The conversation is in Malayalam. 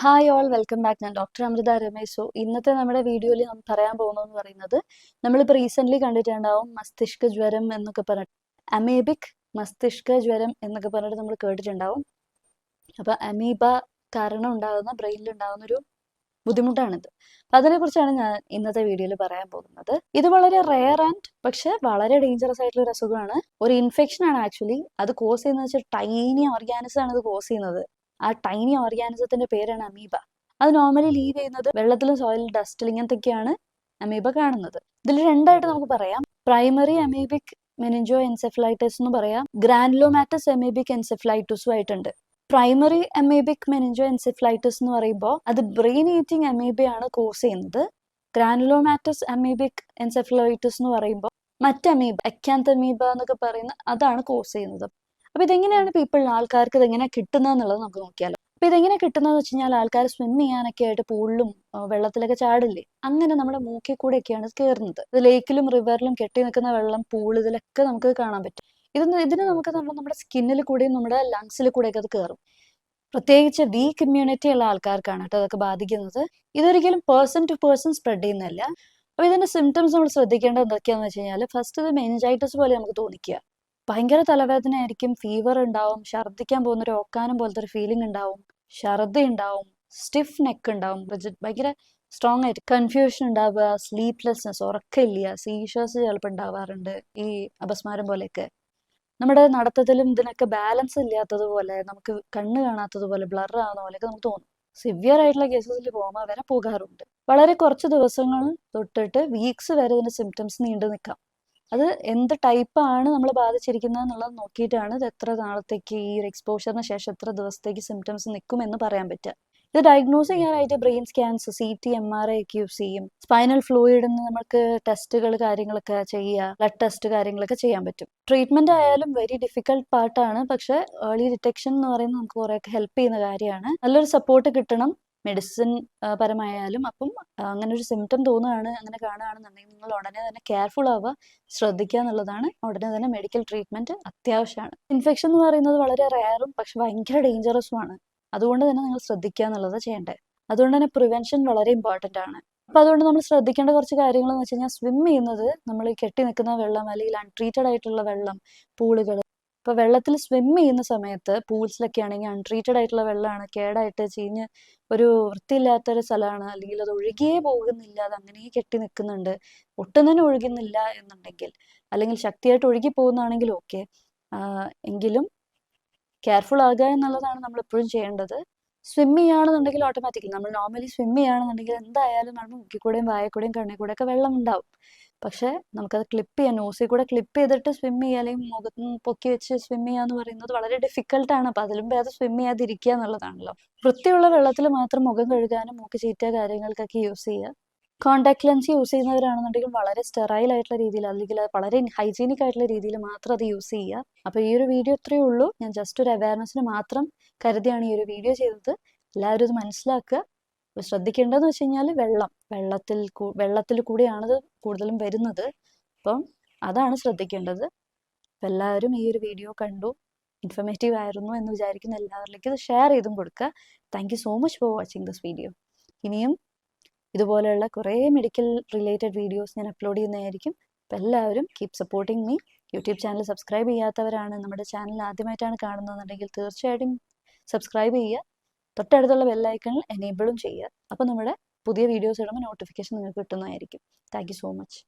ഹായ് ഓൾ വെൽക്കം ബാക്ക് ഞാൻ ഡോക്ടർ അമൃത രമേശ്. സോ ഇന്നത്തെ നമ്മുടെ വീഡിയോയിൽ നമ്മൾ പറയാൻ പോകുന്നതെന്ന് പറയുന്നത് നമ്മളിപ്പോൾ റീസെന്റ്ലി കണ്ടിട്ടുണ്ടാവും മസ്തിഷ്ക ജ്വരം എന്നൊക്കെ പറഞ്ഞിട്ട് അമേബിക് മസ്തിഷ്ക ജ്വരം എന്നൊക്കെ പറഞ്ഞിട്ട് നമ്മൾ കേട്ടിട്ടുണ്ടാവും. അപ്പോൾ അമീബ കാരണം ഉണ്ടാകുന്ന ബ്രെയിനിൽ ഉണ്ടാകുന്ന ഒരു ബുദ്ധിമുട്ടാണിത്. അതിനെ കുറിച്ചാണ് ഞാൻ ഇന്നത്തെ വീഡിയോയിൽ പറയാൻ പോകുന്നത്. ഇത് വളരെ റെയർ ആൻഡ് പക്ഷെ വളരെ ഡേഞ്ചറസ് ആയിട്ടുള്ള ഒരു അസുഖമാണ്. ഒരു ഇൻഫെക്ഷൻ ആണ് ആക്ച്വലി അത് കോസ് ചെയ്യുന്നത് വെച്ചാൽ ടൈനി ഓർഗാനിസം ആണ് ഇത് കോസ് ചെയ്യുന്നത്. ആ ടൈനി ഓർഗാനിസത്തിന്റെ പേരാണ് അമീബ അത് നോർമലി ലീവ് ചെയ്യുന്നത് വെള്ളത്തിലും സോയിലും ഡസ്റ്റിൽ ഇങ്ങനത്തെയൊക്കെയാണ് അമീബ കാണുന്നത്. ഇതിൽ രണ്ടായിട്ട് നമുക്ക് പറയാം. പ്രൈമറി അമീബിക് മെനിഞ്ചോ എൻസെഫലൈറ്റിസ് എന്ന് പറയാം ഗ്രാനുലോമാറ്റസ് അമീബിക് എൻസെഫലൈറ്റിസും ആയിട്ടുണ്ട്. പ്രൈമറി അമീബിക് മെനിഞ്ചോ എൻസെഫലൈറ്റിസ് എന്ന് പറയുമ്പോൾ അത് ബ്രെയിൻ ഈറ്റിംഗ് അമീബയാണ് കോസ് ചെയ്യുന്നത്. ഗ്രാനുലോമാറ്റസ് അമീബിക് എൻസെഫലൈറ്റിസ് എന്ന് പറയുമ്പോൾ മറ്റ് അമീബ അക്യാന്തമീബ എന്നൊക്കെ പറയുന്ന അതാണ് കോസ് ചെയ്യുന്നത്. അപ്പൊ ഇതെങ്ങനെയാണ് പീപ്പിളിന് ആൾക്കാർക്ക് ഇതെങ്ങനെ കിട്ടുന്നത് എന്നുള്ളത് നമുക്ക് നോക്കിയാലോ. അപ്പൊ ഇതെങ്ങനെ കിട്ടുന്നതെന്ന് വെച്ച് കഴിഞ്ഞാൽ ആൾക്കാർ സ്വിം ചെയ്യാനൊക്കെ ആയിട്ട് പൂളിലും വെള്ളത്തിലൊക്കെ ചാടില്ലേ അങ്ങനെ നമ്മുടെ മൂക്കിൽ കൂടെ ഒക്കെയാണ് കയറുന്നത് ലേക്കിലും റിവറിലും കെട്ടി നിൽക്കുന്ന വെള്ളം പൂൾ ഇതിലൊക്കെ നമുക്ക് കാണാൻ പറ്റും. ഇതൊന്ന് ഇതിന് നമുക്ക് നമ്മൾ നമ്മുടെ സ്കിന്നിൽ കൂടെയും നമ്മുടെ ലങ്സിൽ കൂടെയൊക്കെ അത് കയറും പ്രത്യേകിച്ച് വീക്ക് ഇമ്മ്യൂണിറ്റി ഉള്ള ആൾക്കാർക്കാണ് കേട്ടോ അതൊക്കെ ബാധിക്കുന്നത്. ഇതൊരിക്കലും പേഴ്സൺ ടു പേഴ്സൺ സ്പ്രെഡ് ചെയ്യുന്നില്ല അപ്പോൾ ഇതിന്റെ സിംറ്റംസ് നമ്മൾ ശ്രദ്ധിക്കേണ്ടത് എന്തൊക്കെയാണെന്ന് വെച്ച് കഴിഞ്ഞാൽ ഫസ്റ്റ് ഇത് മെനിഞ്ചൈറ്റിസ് പോലെ നമുക്ക് തോന്നിക്കുക. ഭയങ്കര തലവേദന ആയിരിക്കും ഫീവർ ഉണ്ടാവും ഛർദ്ദിക്കാൻ പോകുന്ന ഒരു ഓക്കാനം പോലത്തെ ഒരു ഫീലിംഗ് ഉണ്ടാവും. ഛർദ്ദി ഉണ്ടാവും സ്റ്റിഫ് നെക്ക് ഉണ്ടാവും. ഭയങ്കര സ്ട്രോങ് ആയിട്ട് കൺഫ്യൂഷൻ ഉണ്ടാവുക സ്ലീപ്ലെസ്നെസ് ഉറക്കമില്ല സീഷേഴ്സ് ചിലപ്പോൾ ഉണ്ടാവാറുണ്ട് ഈ അപസ്മാരം പോലെയൊക്കെ. നമ്മുടെ നടത്തത്തിലും ഇതിനൊക്കെ ബാലൻസ് ഇല്ലാത്തതുപോലെ നമുക്ക് കണ്ണ് കാണാത്തതുപോലെ ബ്ലർ ആവുന്ന പോലെയൊക്കെ നമുക്ക് തോന്നും. സിവിയർ ആയിട്ടുള്ള കേസസിൽ പോകാൻ വരെ പോകാറുണ്ട്. വളരെ കുറച്ച് ദിവസങ്ങൾ തൊട്ടിട്ട് വീക്സ് വരെ ഇതിന്റെ സിംറ്റംസ് നീണ്ടു നിൽക്കാം അത് എന്ത് ആണ് നമ്മൾ ബാധിച്ചിരിക്കുന്നത് എന്നുള്ളത് നോക്കിയിട്ടാണ് ഇത് എത്ര നാളത്തേക്ക് ഈ ഒരു എക്സ്പോഷറിന് ശേഷം എത്ര ദിവസത്തേക്ക് സിംറ്റംസ് നിൽക്കും എന്ന് പറയാൻ പറ്റുക. ഇത് ഡയഗ്നോസ് ചെയ്യാനായിട്ട് brain scans C T M R I ഒക്കെ യൂസ് ചെയ്യും സ്പൈനൽ നിന്ന് നമുക്ക് ടെസ്റ്റുകൾ കാര്യങ്ങളൊക്കെ ചെയ്യുക ബ്ലഡ് ടെസ്റ്റ് കാര്യങ്ങളൊക്കെ ചെയ്യാൻ പറ്റും. ട്രീറ്റ്മെന്റ് ആയാലും വെരി ഡിഫിക്കൽട്ട് പാർട്ടാണ് പക്ഷെ ഏർലി ഡിറ്റക്ഷൻ എന്ന് പറയുന്നത് നമുക്ക് കുറേയൊക്കെ ഹെൽപ്പ് ചെയ്യുന്ന കാര്യമാണ്. നല്ലൊരു സപ്പോർട്ട് കിട്ടണം. മെഡിസിൻ പരമായാലും അപ്പം അങ്ങനെ ഒരു സിംറ്റം തോന്നുകയാണ് അങ്ങനെ കാണുകയാണെന്നുണ്ടെങ്കിൽ നിങ്ങൾ ഉടനെ തന്നെ കെയർഫുൾ ആവുക ശ്രദ്ധിക്കുക എന്നുള്ളതാണ്. ഉടനെ തന്നെ മെഡിക്കൽ ട്രീറ്റ്മെന്റ് അത്യാവശ്യമാണ്. ഇൻഫെക്ഷൻ എന്ന് പറയുന്നത് വളരെ റയറും പക്ഷെ ഭയങ്കര ഡേഞ്ചറസുമാണ് അതുകൊണ്ട് തന്നെ നിങ്ങൾ ശ്രദ്ധിക്കുക എന്നുള്ളത് ചെയ്യേണ്ടത്. അതുകൊണ്ട് തന്നെ പ്രിവെൻഷൻ വളരെ ഇമ്പോർട്ടന്റ് ആണ്. അപ്പോൾ അതുകൊണ്ട് നമ്മൾ ശ്രദ്ധിക്കേണ്ട കുറച്ച് കാര്യങ്ങൾ എന്ന് വെച്ച് കഴിഞ്ഞാൽ സ്വിം ചെയ്യുന്നത് നമ്മൾ കെട്ടി നിൽക്കുന്ന വെള്ളം അല്ലെങ്കിൽ അൺട്രീറ്റഡ് ആയിട്ടുള്ള വെള്ളം പൂളുകൾ ഇപ്പോൾ വെള്ളത്തിൽ സ്വിം ചെയ്യുന്ന സമയത്ത് പൂൾസിലൊക്കെ ആണെങ്കിൽ അൺട്രീറ്റഡ് ആയിട്ടുള്ള വെള്ളമാണ് കേടായിട്ട് ചീഞ്ഞ് ഒരു വൃത്തിയില്ലാത്തൊരു സ്ഥലമാണ് അല്ലെങ്കിൽ അത് ഒഴുകിയേ പോകുന്നില്ല അത് അങ്ങനെ കെട്ടി നിൽക്കുന്നുണ്ട്. ഒട്ടും തന്നെ ഒഴുകുന്നില്ല എന്നുണ്ടെങ്കിൽ അല്ലെങ്കിൽ ശക്തിയായിട്ട് ഒഴുകി പോകുന്നതാണെങ്കിൽ ഓക്കെ എങ്കിലും കെയർഫുൾ ആകുക എന്നുള്ളതാണ് നമ്മൾ എപ്പോഴും ചെയ്യേണ്ടത്. സ്വിം ചെയ്യുകയാണെന്നുണ്ടെങ്കിൽ ഓട്ടോമാറ്റിക്കലി നമ്മൾ നോർമലി സ്വിം ചെയ്യുകയാണെന്നുണ്ടെങ്കിൽ എന്തായാലും നമ്മൾ മുക്കിക്കൂടെയും വായക്കൂടെയും കണ്ണിൽ കൂടെയൊക്കെ വെള്ളം ഉണ്ടാവും. പക്ഷെ നമുക്കത് ക്ലിപ്പ് ചെയ്യാൻ നോസിൽ കൂടെ ക്ലിപ്പ് ചെയ്തിട്ട് സ്വിം ചെയ്യുക അല്ലെങ്കിൽ മുഖത്ത് പൊക്കി വെച്ച് സ്വിം ചെയ്യുക എന്ന് പറയുന്നത് വളരെ ഡിഫിക്കൽട്ടാണ് അപ്പം അതിലും ഭേദം സ്വിം ചെയ്യാതിരിക്കുക എന്നുള്ളതാണല്ലോ. വൃത്തിയുള്ള വെള്ളത്തിൽ മാത്രം മുഖം കഴുകാനും മൂക്ക് ചീറ്റ കാര്യങ്ങൾക്കൊക്കെ യൂസ് ചെയ്യുക. കോണ്ടാക്ട് ലെൻസ് യൂസ് ചെയ്യുന്നവരാണെന്നുണ്ടെങ്കിൽ വളരെ സ്റ്റെറൈൽ ആയിട്ടുള്ള രീതിയിൽ അല്ലെങ്കിൽ വളരെ ഹൈജീനിക് ആയിട്ടുള്ള രീതിയിൽ മാത്രം അത് യൂസ് ചെയ്യുക. അപ്പോൾ ഈ ഒരു വീഡിയോ ഇത്രയേ ഉള്ളൂ. ഞാൻ ജസ്റ്റ് ഒരു അവയർനെസ്സിന് മാത്രം കരുതിയാണ് ഈ ഒരു വീഡിയോ ചെയ്തത്. എല്ലാവരും ഇത് മനസ്സിലാക്കുക. ശ്രദ്ധിക്കേണ്ടതെന്ന് വെച്ച് കഴിഞ്ഞാൽ വെള്ളം. വെള്ളത്തിൽ വെള്ളത്തിൽ കൂടിയാണത് കൂടുതലും വരുന്നത്. അപ്പം അതാണ് ശ്രദ്ധിക്കേണ്ടത്. അപ്പം എല്ലാവരും ഈ ഒരു വീഡിയോ കണ്ടു. ഇൻഫർമേറ്റീവ് ആയിരുന്നു എന്ന് വിചാരിക്കുന്ന എല്ലാവരിലേക്കും ഇത് ഷെയർ ചെയ്തും കൊടുക്കുക. Thank you so much for watching this video ഇനിയും ഇതുപോലെയുള്ള കുറേ മെഡിക്കൽ റിലേറ്റഡ് വീഡിയോസ് ഞാൻ അപ്ലോഡ് ചെയ്യുന്നതായിരിക്കും. അപ്പം എല്ലാവരും keep supporting me YouTube channel subscribe ചെയ്യാത്തവരാണ് നമ്മുടെ ചാനൽ ആദ്യമായിട്ടാണ് കാണുന്നതെന്നുണ്ടെങ്കിൽ തീർച്ചയായിട്ടും സബ്സ്ക്രൈബ് ചെയ്യുക. തൊട്ടടുത്തുള്ള ബെല്ലൈക്കണിൽ എനേബിളും ചെയ്യുക. അപ്പോൾ നമ്മുടെ പുതിയ വീഡിയോസ് ഇടുമ്പോൾ നോട്ടിഫിക്കേഷൻ നിങ്ങൾക്ക് കിട്ടുന്നതായിരിക്കും. Thank so much